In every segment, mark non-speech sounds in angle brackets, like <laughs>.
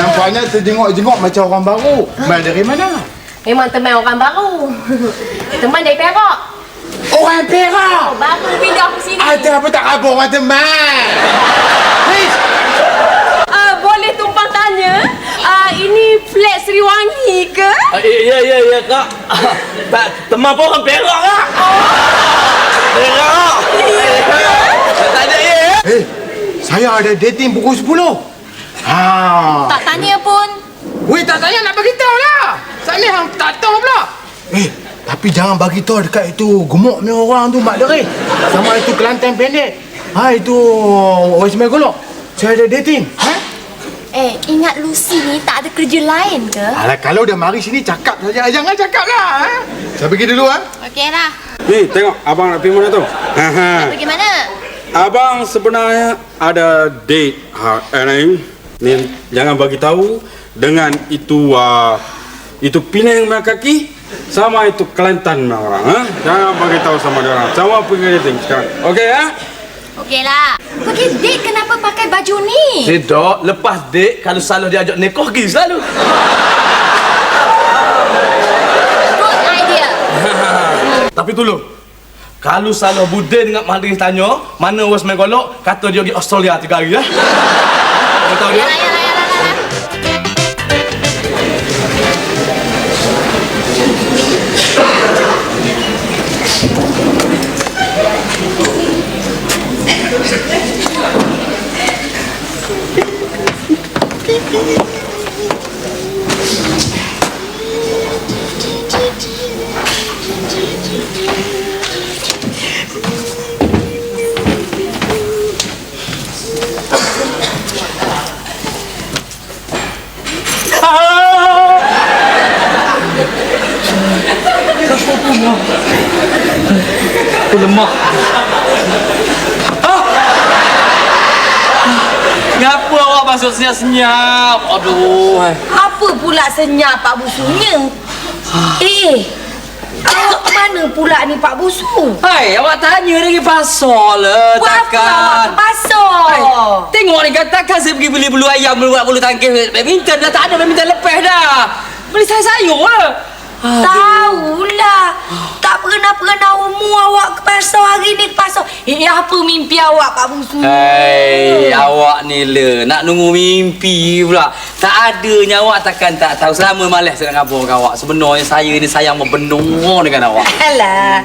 Soalnya terjenguk-jenguk macam orang baru. Mai dari mana? Memang teman orang baru. <laughs> teman dari Perak. Orang Perak. Baru pindah ke sini. Ada apa tak apa orang teman? Please. Uh, boleh tumpang tanya? Uh, ini flat Seriwangi ke? Ah, Ya, ya, ya, Kak. <laughs> Tak, teman pun orang Perak, Kak. Perak. <laughs> Tak ada, ya. Eh, saya ada dating pukul 10. Ha. Tak tanya pun. Weh, tak tanya nak bagi tahu lah. Saya hang tak tahu pula. Eh, tapi jangan bagi tahu dekat itu gemuk punya orang tu Mak Deri. Sama itu Kelantan pendek. Ha, itu West Megolok. Saya ada dating. Ha? Eh, ingat Lucy ni tak ada kerja lain ke? Alah, kalau dah mari sini cakap saja. Jangan cakap lah. Ha? Saya pergi dulu ha. Okey lah. Ni tengok abang nak pergi mana tu? Ha ha. Pergi mana? Abang sebenarnya ada date hari ini. Ni jangan bagi tahu dengan itu uh, itu Penang punya kaki sama itu Kelantan punya orang. Ha? Jangan bagi tahu sama dia orang. Sama pergi dating sekarang. Okey ya? Okey lah. Pergi date kenapa pakai baju ni? Tidak, lepas dek, kalau salah diajak nekoh pergi selalu. Good idea. <laughs> Tapi tolong. Kalau salah Budin dengan Madrid tanya, mana West Megolok, kata dia pergi Australia tiga hari ya. Kau tahu dia? Thank you. Aku lemah. Ah! Ngapa awak masuk senyap-senyap? Aduh. hai. Apa pula senyap Pak Busunya? Eh, awak mana pula ni Pak Busu? Hai, awak tanya lagi pasal lah Buat apa awak takkan. ke pasar? Hai, tengok ni katakan saya pergi beli bulu ayam, beli buat bulu tangkis badminton dah tak ada badminton lepas dah. Beli saya sayur lah. Tahulah. Tak pernah-pernah umur awak ke pasar hari ni ke pasar. Eh, apa mimpi awak Pak Busu? Hai, awak ni le nak nunggu mimpi pula. Tak adanya awak takkan tak tahu selama malas nak ngabur dengan awak. Sebenarnya saya ni sayang membenung dengan awak. <laughs> Alah.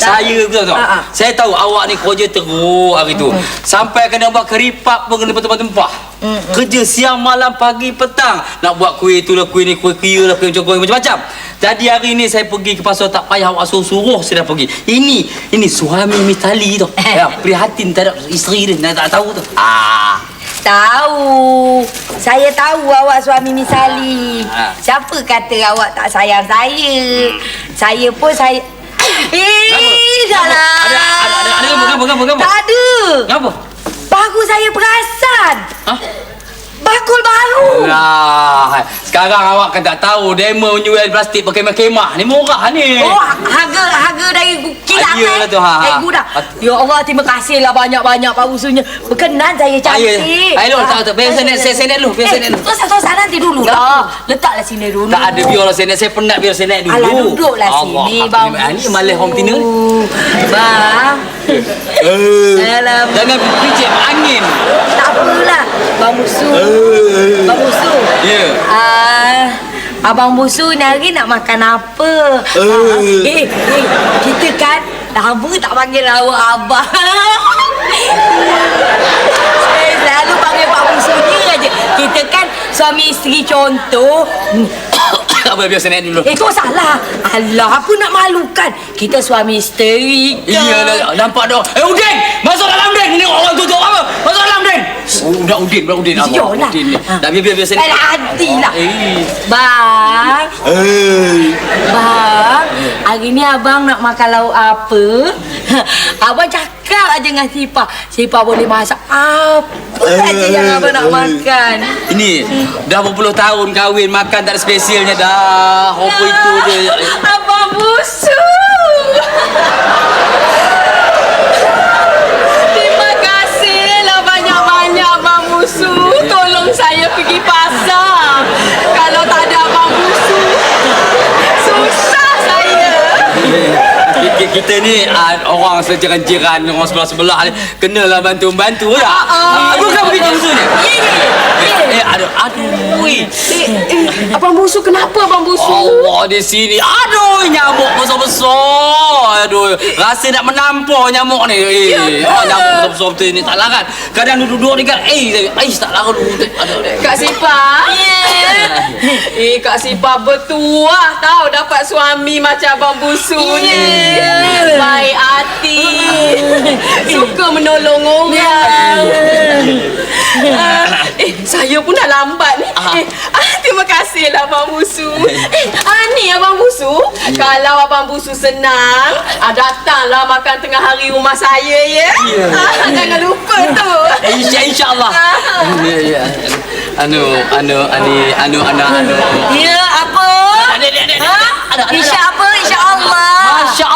Saya betul tak? Ha, ha. Saya tahu awak ni kerja teruk hari tu. Sampai kena buat keripap pun kena tempah-tempah. Kerja siang malam pagi petang nak buat kuih tu lah kuih ni kuih kira lah kuih macam kuih macam-macam. Jadi hari ni saya pergi ke pasar tak payah awak suruh-suruh saya dah pergi. Ini ini suami Mitali tu. <laughs> ya, prihatin terhadap isteri dia nak tak tahu tu. Ah. Tahu. Saya tahu awak suami Misali. Ha. Siapa kata awak tak sayang saya? Saya pun saya Eh, dah lah. Ada ada ada ada gambar gambar gambar gambar. Tak ada. Ngapa? Baru saya perasan. Ha? Bakul baru. Lah, sekarang awak kan tak tahu demo menjual plastik pakai kemah ni murah ni. Oh, harga harga dari kilang Ah, iyalah eh. tu, ha, ha. Dari gudang. Ya Allah, terima kasihlah banyak-banyak Pak Usunya. Berkenan saya cantik. Ayo, ayo, tak, tak. Biar saya naik- saya- saya naik dulu, biar saya naik dulu. Eh, Terus terus nanti dulu lah. Letaklah sini dulu. Tak ada biarlah saya. Saya penat biar saya dulu. Alah duduklah sini bang. Ah, Ni malah home dinner. Bang. Alam. Jangan picit angin. Tak apalah. Bang Busu. Bang Busu. Ya. Ah, Abang Busu ni hari nak makan apa? Ah, eh, eh, kita kan lama tak panggil awak abang. Saya selalu panggil Pak Busu ni aja. Kita kan suami isteri contoh. <coughs> Tak biar saya naik dulu. Eh, kau salah. Alah, apa nak malukan? Kita suami isteri. kan? Iyalah, nampak dah. Eh, Udin! Masuk dalam Udin! Ni orang tutup apa? Masuk dalam Udin! Oh, Udin, dah Udin. Iyalah. Udin ni. Ha. Dah biar, biar, biar saya naik. Alah, hatilah. Eh. Bang. Bang, hari ni abang nak makan lauk apa? <laughs> abang cakap aja dengan Sipa. Sipa boleh masak apa aja yang abang nak makan. Ini, dah berpuluh tahun kahwin, makan tak ada spesialnya dah. Apa itu dia? Abang busu. Kita ni uh, orang sejiran-jiran orang sebelah-sebelah ni kenalah bantu-bantu lah. Uh, bukan begitu maksudnya. Eh, eh, aduh, aduh. weh. Eh, eh, Abang Busu kenapa Abang Busu? Allah di sini. Aduh, nyamuk besar-besar. Aduh, rasa nak menampar nyamuk ni. Eh, oh, nyamuk besar-besar betul ni tak larat. Kadang duduk-duduk ni kan, eh, eh, tak larat dulu. Aduh, aduh. Kak Sipa? Eh, Kak Sipa betul lah tahu dapat suami macam Abang Busu ni. Baik hati. <laughs> Suka menolong orang. Ah, eh, saya pun dah lambat ni. Ah. Eh, ah, terima kasih lah Abang Busu. <laughs> Eh, ah, ni Abang Busu. Kalau Abang Busu senang, ah, datanglah makan tengah hari rumah saya ya. Ah, jangan lupa tu. Insya insya-Allah. Ah. Ya ya. Anu anu ani anu anak anu. Ya, apa? Adik adik adik. Ha? Insya apa? Insya Allah. Masya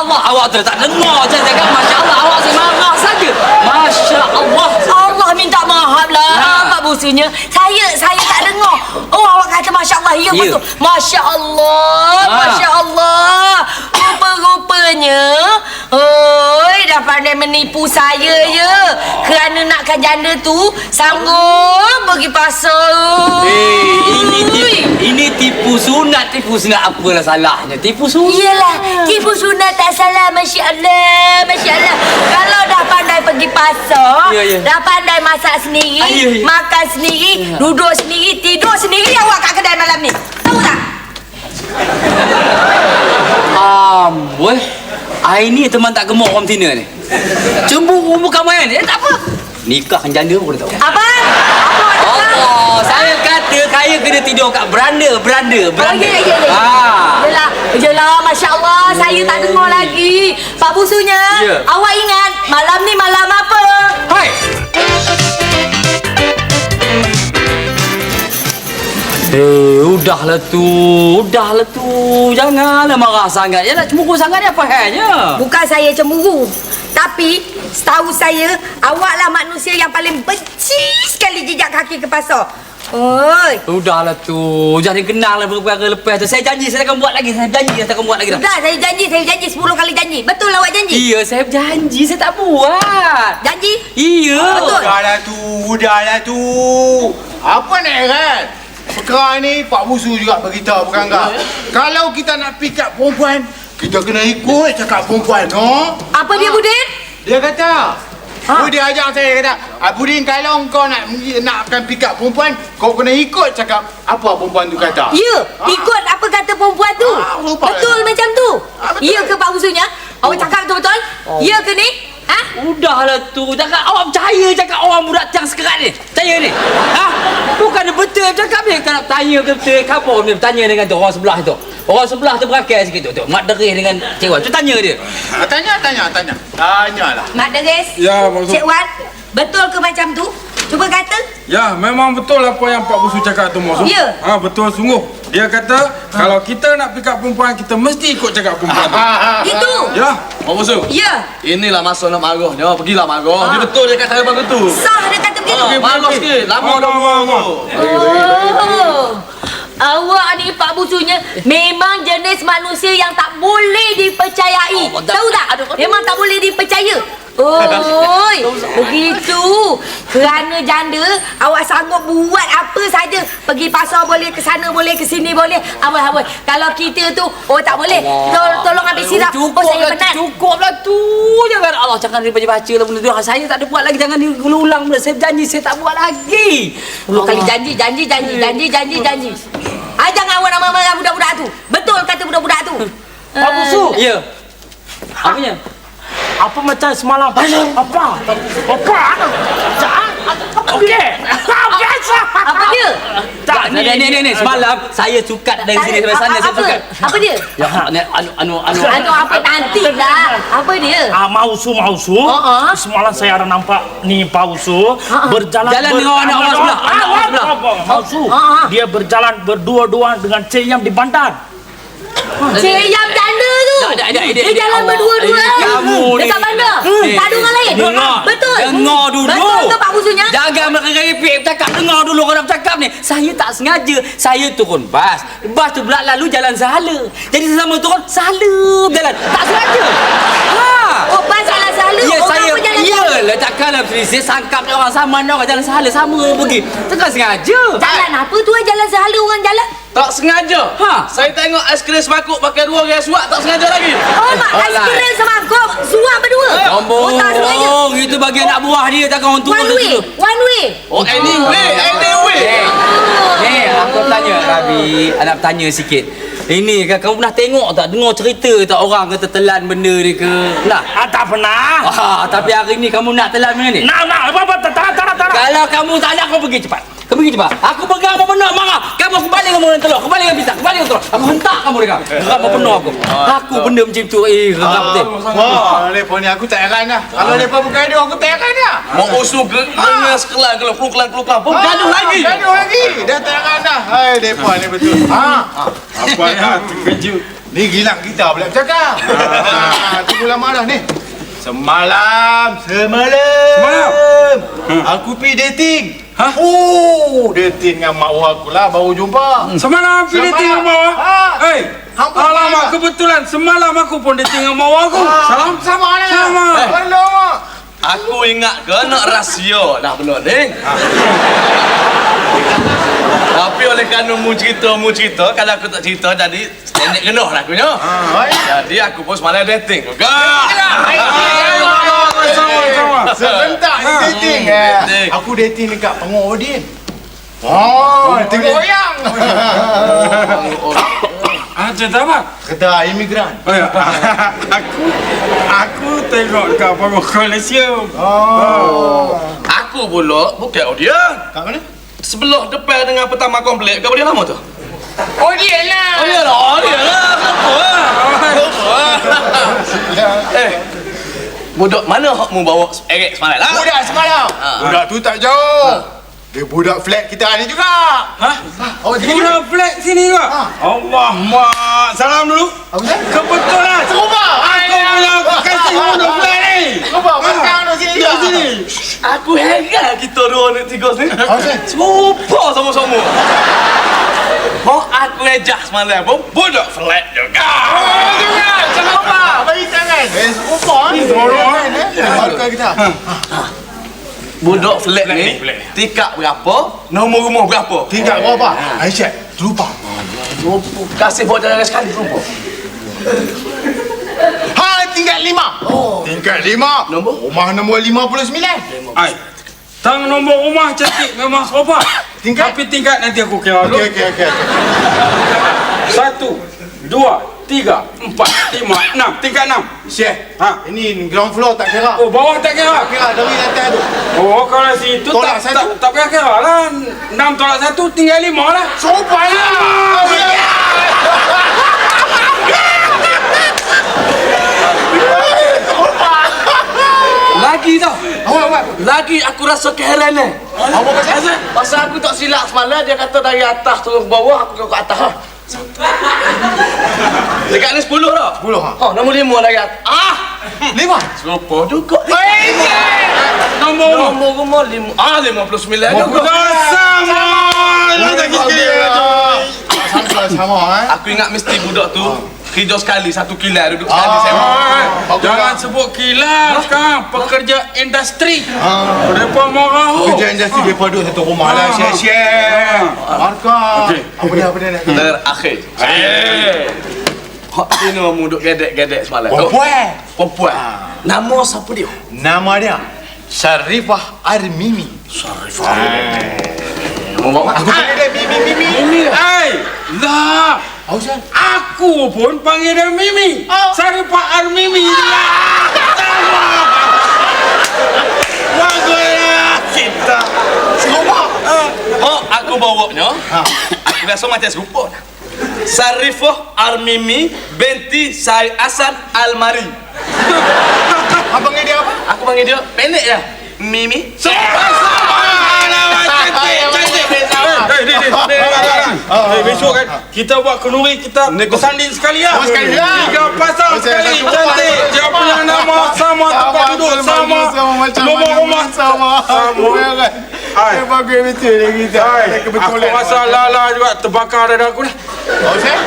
Tu tak dengar saya cakap Masya Allah awak si marah saja. Masya Allah Allah minta maaf lah. Ha. Pak busunya Saya saya tak dengar. Oh awak kata Masya Allah Ya, Ya. betul. Masya Allah Ha. Masya Allah Rupa-rupanya menipu saya ya Kerana nakkan janda tu Sanggup pergi pasar Eh, ini tipu, ini tipu sunat, tipu sunat apalah salahnya? Tipu sunat. Iyalah, tipu sunat tak salah, Masya Allah, Masya Allah. Kalau dah pandai pergi pasar, Ya, ya. dah pandai masak sendiri, Ah, ya, ya. makan sendiri, duduk sendiri, tidur sendiri awak kat kedai malam ni. Tahu tak? Amboi. Ah ini teman tak gemuk orang Tina ni. Cemburu bukan main. Eh tak apa. Nikah dengan janda pun tahu. Apa? Apa? Allah, saya kata kaya kena tidur kat beranda, beranda, Oh, beranda. ya, ya, ya. Ah. Yelah, yelah, Masya Allah, saya tak dengar lagi. Pak Busunya, Ya. awak ingat malam ni malam apa? Hai. Eh, udahlah tu. Udahlah tu. Janganlah marah sangat. Yalah cemburu sangat ni apa halnya? Bukan saya cemburu. Tapi setahu saya awaklah manusia yang paling benci sekali jejak kaki ke pasar. Oi. Udahlah tu. Jangan kenal lah perkara lepas tu. Saya janji saya akan buat lagi. Saya janji saya akan buat lagi dah. Sudah saya janji, saya janji 10 kali janji. Betul awak janji? Iya, saya janji. Saya tak buat. Janji? Iya. Betul. Udahlah tu, udahlah tu. Apa nak heran? Perkara ni Pak Busu juga beritahu bukan kau. Kalau kita nak pick up perempuan, kita kena ikut cakap perempuan, no? Apa dia Budin? Dia kata, ha? dia ajak saya kata, ah, Budin kalau kau nak nakkan pick up perempuan, kau kena ikut cakap apa perempuan tu kata. Ya, ikut apa kata perempuan tu. Ah, lupa. betul macam tu. Ah, betul. Ya ke Pak Busunya? Awak cakap betul-betul? Ya ke ni? Ha? Udahlah tu. Cakap awak percaya cakap orang budak tiang sekerat ni. Percaya ni. Ha? Bukan dia betul cakap ni. Kalau tanya ke betul kapal ni tanya dengan tu orang sebelah tu. Orang sebelah tu berakai sikit tu. tu. Mak derih dengan Cik Wan. Tu tanya dia. Tanya, tanya, tanya. Tanyalah. Mak Deres? Ya, maksud- Cik Wan, betul ke macam tu? Cuba kata. Ya, memang betul apa yang Pak Busu cakap tu, Mak. Ya. Ha, betul sungguh. Dia kata, kalau kita nak pick up perempuan, kita mesti ikut cakap perempuan tu. Ah, ah, Itu. Ya. Mak Musuh. Ya. Inilah masa nak marah. Dia pergilah marah. Dia betul dia kata saya tu. Sah dia kata begitu. Ah, marah sikit. Lama dah marah. Oh. Awak ni Pak Busunya memang jenis manusia yang tak boleh dipercayai. Oh, Tahu tak? aduh, aduh. Memang tak boleh dipercaya. Oi, begitu. Kerana janda, awak sanggup buat apa saja. Pergi pasar boleh, ke sana boleh, ke sini boleh. Amboi, amboi. Kalau kita tu, oh tak boleh. Tol, tolong ambil sirap. Oh, Cukup saya lah, penat. cukup lah tu. Jangan Allah jangan dia baca-baca lah benda tu. Saya tak ada buat lagi. Jangan diulang benda. Saya janji saya tak buat lagi. Puluh kali janji, janji, janji, janji, janji, janji. Ah, jangan awak nak marah budak-budak tu. Betul kata budak-budak tu. Pak Busu, Ya. Apanya? Apa macam semalam? Apa? Apa? Okey. Tak biasa. Apa dia? Tak, ni ni ni ni semalam saya sukat dari sini sampai sana saya apa? Apa dia? Ya, ni anu anu anu. Anu apa nantilah. Apa dia? Ah, mausu mausu. Ha-ha. Semalam saya ada nampak ni Pak Usu berjalan Jalan dengan anak orang sebelah, anak orang sebelah. Mausu. Dia berjalan berdua-dua dengan Cik Yam di bandar. Cik Yam janda. Tak ada, ada, ada, Dia jalan berdua-dua. kamu ni. Dekat mana? Tak ada orang lain. Dengar. Betul. Dengar dulu. Betul ke Pak Busunya? Jangan mereka-reka bercakap. Dengar dulu orang bercakap ni. Saya tak sengaja. Saya turun bas. Bas tu pula lalu jalan sahala. Jadi sesama turun, sahala berjalan. Tak sengaja. Ha. Oh, jalan salah. Ya orang saya pun jalan Takkanlah Saya sangkap ni orang sama ni orang jalan salah sama pergi Takkan sengaja Jalan apa tu eh? Jalan salah orang jalan. Tak sengaja. Ha. Saya tengok aiskrim semakuk pakai dua orang suat tak sengaja lagi. Oh, mak Oh, aiskrim kau. Suap berdua. Oh, tak sengaja. Sombong Itu bagi anak buah dia Takkan orang tua One way. tu One way. Oh, anyway, anyway. Eh, Ni aku tanya Rabi Anak tanya sikit ini kan kamu pernah tengok tak? Dengar cerita tak orang kata telan benda ni ke? Nah. Ah, tak pernah. Ah, tapi hari ni kamu nak telan benda ni? Nak, nak, apa, apa, tak, tak, tak. Kalau kamu tak nak kau pergi cepat Kau pergi cepat Aku pegang apa benar marah Kamu kembali kamu dengan telur Kembali dengan pisang Kembali dengan telur Aku hentak kamu dengan Geram apa penuh aku Aku benda macam tu Eh geram betul Wah, mereka ni aku tak heran lah. Kalau mereka bukan dia, aku tak heran lah. Mau usul ke dengan sekelan kalau keluk-keluk keluk pun gaduh lagi. Gaduh lagi. Dah tak heran dah. Hai, mereka ni betul. Ha. Apa yang terkejut? Ni gila kita pula bercakap. Ha, tunggu lama dah ni. Semalam, semalam. Semalam? Aku pergi dating. Hah? Oh, dating dengan mak wah aku lah baru jumpa. Semalam aku Semalam. dating dengan mawar. Ha. Hei, alamak mana? kebetulan semalam aku pun dating dengan mawar aku. Salam. Sama lah. Sama. Alamak. Aku ingat ke nak rahsia dah belum ni. Tapi oleh kerana mu cerita, mu cerita, kalau aku tak cerita jadi standard genuh lah akunya. Ha, hai. Jadi aku pun semalam dating juga. Sama. Sebentar ni dating. Hmm, Eh, dating. Aku dating dekat Pengok Odin. Oh, tengok wayang. <laughs> Ah, cerita apa? Kedai imigran. Oh, ya. <laughs> aku aku tengok kat Panggung Kolosium. Oh. Aku pula bukan audian. Kat mana? Sebelah depan dengan pertama komplek. Kau dia lama tu? Oh, dia lah. Oh ya lah, dia lah. Kenapa? <laughs> Kenapa? Eh, budak mana hak mu bawa erek semalam lah? Budak semalam. Ha. Budak tu tak jauh. Dia budak flat kita ni juga. Hah? Oh, jadi mana? Budak flat sini juga. Ha. Allah, mak. Salam dulu. Apa? Kebetulan. Cuba. Aku punya aku kasih budak flat ni. Cuba, makan tu sini Di juga. sini. Aku heran kita dua ni tiga ni. Oh, saya. Serupa sama-sama. Oh, aku ejak semalam pun budak flat juga. Oh, juga. Kenapa? Budak flat ni, tikak berapa, nombor rumah berapa. Tingkat berapa? Aisyah, terlupa. Kasih buat jalan sekali rumah. Ha, tingkat lima. Oh. Tingkat lima. Nombor? Rumah nombor lima puluh sembilan. Ai. Tang nombor rumah cantik memang serupa. Tingkat? Tapi tingkat nanti aku kira dulu. Okey, okey, okey. Satu, dua, tiga, empat, lima, enam. Tingkat enam. Syekh, Ha. ini ground floor tak kira. Oh, bawah tak kira. Kira dari lantai tu. Oh, kalau situ Tolak tak, satu. tak, tak payah kira lah. Enam tolak satu, tinggal lima lah. Serupa lah. Lagi tau. Awak, awak. Lagi aku rasa keheranan. Apa pasal? Pasal aku tak silap semalam dia kata dari atas turun ke bawah aku ke atas ha. Dekat ni 10 tak? 10 ha. Ha, nombor 5 dari atas. Ah, Lima. serupa juga. Nombor rumah. Nombor rumah 5. Ah, 59 juga. Dah sama. Lu tak kira. Sama, sama, eh. Aku ingat mesti budak tu kerja sekali satu kilat duduk sekali Ah. sewa. Bagus Jangan lah. sebut kilat kan pekerja industri. Ha. Mereka marah. Kerja industri dia duduk satu rumah lah, Syekh, Syekh. Markah. Okey. Apa dia, apa dia nak? Terakhir. Eh. Hak sini mu duduk gedek-gedek semalam. Perempuan. Perempuan. Nama siapa dia? Nama dia Syarifah Armimi. Mu bawa Aku panggil dia Mimi Mimi. Ini Hai, lah. Syekh. Aku pun panggil dia Mimi. Oh. Saripah Armimi. Lah. Bagus lah kita. Serupa. Oh, aku bawanya. Ha. Aku <coughs> rasa macam serupa. Sarifah Armimi binti Syed Hasan Almari. Abang panggil dia apa? Aku panggil dia pendek. Mimi. Cantik. Eh, ni, ni, ni, Eh, besok kan kita buat kenduri kita bersanding sekali lah. Sekali lah. Tiga pasang sekali. satu Cantik. Dia punya nama sama tempat duduk sama. Nombor rumah sama. Sama. Hai. Dia bagus betul kita. Hai, aku rasa lala juga terbakar dada aku dah. Oh, saya?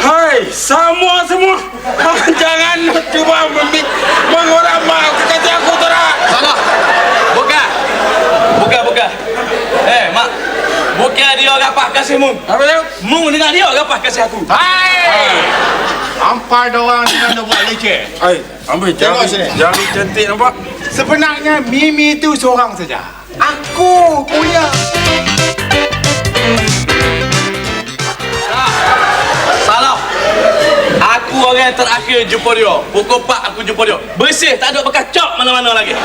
Hai, semua semua. <laughs> Jangan cuba memik mengorak mak kata aku terang. Salah. Bukan. Bukan, bukan. Eh, mak. Bukan dia rapah kasih mung. Apa dia? Mung dengan dia rapah kasih aku. Hai. Ampar dorang dengan dia buat leceh. Hai, ambil jari. sini. Jari cantik nampak? Sebenarnya Mimi itu seorang saja. Aku punya. Salah. Aku orang yang terakhir jumpa dia. Pukul 4 aku jumpa dia. Bersih, tak ada bekas cop mana-mana lagi.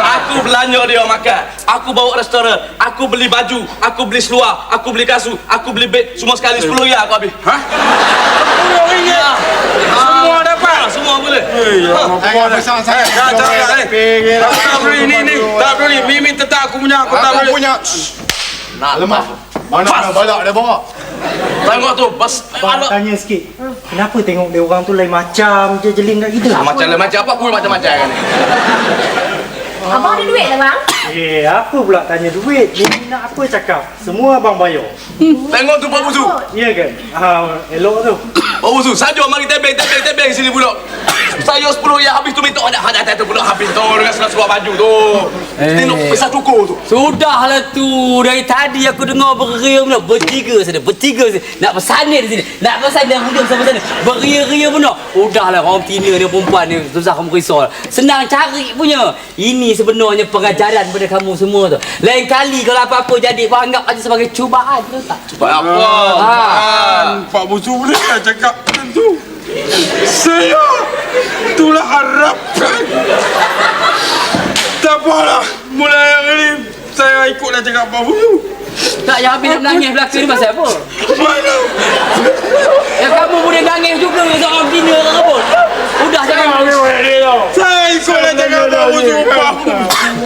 Aku belanja dia makan. Aku bawa restoran. Aku beli baju. Aku beli seluar. Aku beli kasut. Aku beli beg. Semua sekali 10 ringgit aku habis. Hah? Sepuluh ringgit. Semua dapat. Ah, semua boleh. Eh, ya, apa Ayah boleh. Eh, sangat. tak, tak, tak, eh. Pergi lah. Aku tak beli ni, ni. Tak beli. Mimi tetap aku punya. Aku tak Aku beli. punya. Nak Lemah. Mana mana balak dia bawa. Tengok tu. Bas. Abang tanya sikit Kenapa tengok dia orang tu lain macam je jeling kat kita Macam lain macam apa pun macam-macam kan ni. Abang ada duit lah bang? Eh apa pula tanya duit? Ni nak apa cakap? Semua abang bayar. Tengok tu Pak Busu. Ya kan ah, Elok tu. <coughs> Pak Busu, saja mari tebeng, tebeng, tebeng sini pula. <coughs> Saya 10 yang habis tu minta ada ada tu pula. Habis tu dengan seluar baju tu. Eh. Tengok besar cukur tu. Sudahlah tu. Dari tadi aku dengar beria pula. Bertiga sana Bertiga sana. Nak bersandir di sini. Nak bersandir Duduk sama sana. Beria-ria pula. Udahlah orang tina ni perempuan ni Susah kamu risau. Senang cari punya. Ini sebenarnya pengajaran pada kamu semua tu Lain kali kalau apa-apa jadi Kau anggap aja sebagai cubaan tu tak Buat apa? Ah. Pak Busu boleh tak cakap macam tu? Saya itulah harapan. Tak apalah. Mulai hari ni saya ikutlah cakap Pak Busu. Tak yang habis nak menangis belakang ni pasal apa Mana? Ya kamu boleh nangis juga Seorang tina ke apa Udah jangan Saya ikutlah cakap Pak Busu. Pak.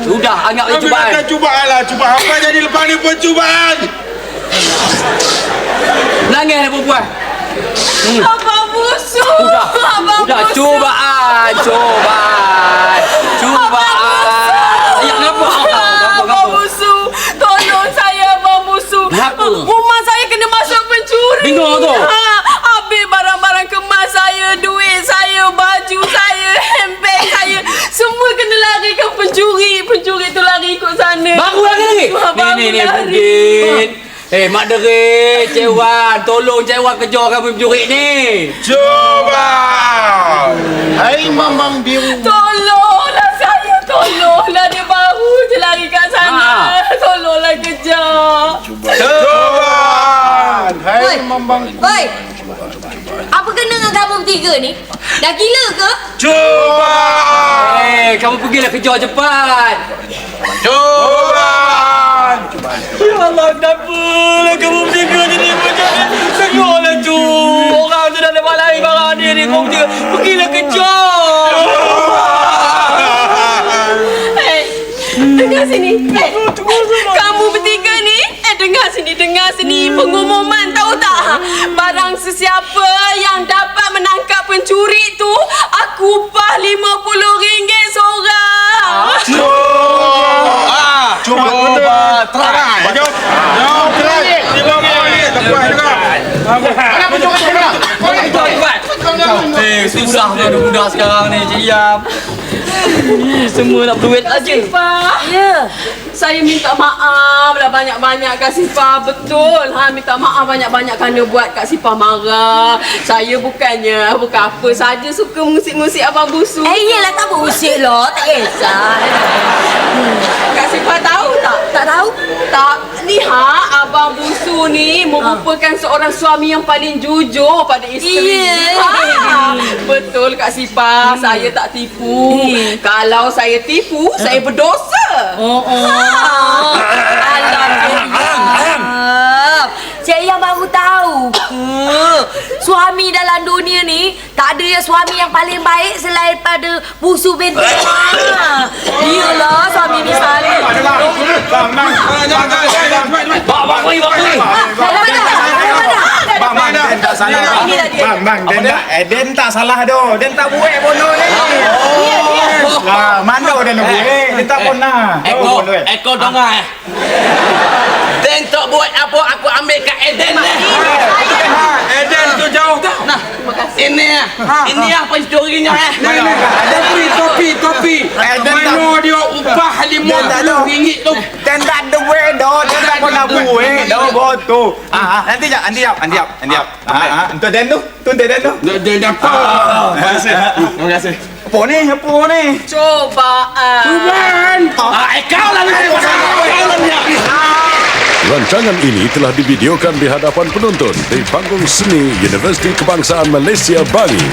Sudah anggap Tapi cubaan nak cubaan lah. Cubaan apa jadi lepas ni percubaan? Nangis lah perempuan Abang busuk. Udah, Abang udah busuk. cubaan, cubaan, cubaan. Ya ngapa? Ngapa Abang ngapa? Busu, tolong saya Abang Busu. Kenapa? Rumah saya kena masuk pencuri. Dengar tu. Ha, habis barang-barang kemas saya, duit saya, baju saya, <laughs> handbag saya, semua kena larikan pencuri. Pencuri tu lari ikut sana. Baru lagi lagi. Ha, Ni baru ni ni lari. Budin. Eh Mak Dere, Cik Wan, tolong Cik Wan kejar kami pencuri ni. Cubaan. Hai mamang biru. Tolonglah saya, tolonglah dia baru je lari kat sana. Ha. Tolonglah kejar. Cubaan. Hai mamang. Oi. Kena dengan kamu bertiga ni? Dah gila ke? Cubaan. Eh, kamu pergilah kejar cepat. Cubaan. Ya Allah, kenapa lah kamu bertiga jadi macam ni? Tengoklah tu. Orang tu dah lepas lari barang dia ni. Kamu bertiga, pergilah kejar. Eh, dengar sini. Eh, kamu bertiga ni, eh dengar sini, dengar sini. Pengumuman tahu tak? Barang sesiapa yang dapat menangkap pencuri tu, aku upah RM50 seorang. Ah, Cuba cuba. try. Jom. Jom. Lima puluh ni. Tak puas juga. Mana pencuri kena? Cepat, cepat. Eh, susah budak-budak sekarang ni, Cik Yam. Semua nak duit aja. Kasifah, Ya. saya minta maaf lah banyak-banyak Kak Sifah. Betul. Ha, minta maaf banyak-banyak kerana buat Kak Sifah marah. Saya bukannya, bukan apa saja suka musik-musik Abang Busu. Eh, iyalah tak berusik loh. Tak kisah. Kak Sifah tahu tak? Tak tahu? Tak, ni ha, Abang Busu ni merupakan seorang suami yang paling jujur pada isteri. Iya. Ha, betul Kak Sifah, saya tak tipu. Eh. Kalau saya tipu, saya berdosa. Oh, oh. Alhamdulillah. Cik yang baru tahu ke? Suami dalam dunia ni tak ada yang suami yang paling baik selain pada busu binti. Iyalah suami ni saling. Bang, bang. Bak bak koi bak koi. Bang, bang, Den tak salah. Bang, bang, Den tak, eh, Den tak salah tu. Den tak buat bono ni. Lah, mana Den nak buat? Den tak pernah. Eko, Oh, bono, eh. Eko dengar eh. Den tak buat apa aku ambil kat Eden ni. Eden tu jauh tau. Nah, ini ah. Ini apa historinya eh. Topi, topi, topi. Eden tak- Mana dia upah Den tak ada. RM50 tu. Den tak ada buat dah. Den tak pernah buat dah betul. Ah, ah, nanti jap, nanti jap, nanti jap, nanti jap. Ah, ah, untuk Den tu, tu untuk Den tu. Dia dapat. Terima kasih. Terima kasih. Apa ni? Apa ni? Cobaan. Tuan. Ah, eh, kau lah ni. Kau lah ni. Rancangan ini telah divideokan di hadapan penonton di panggung seni Universiti Kebangsaan Malaysia Bali.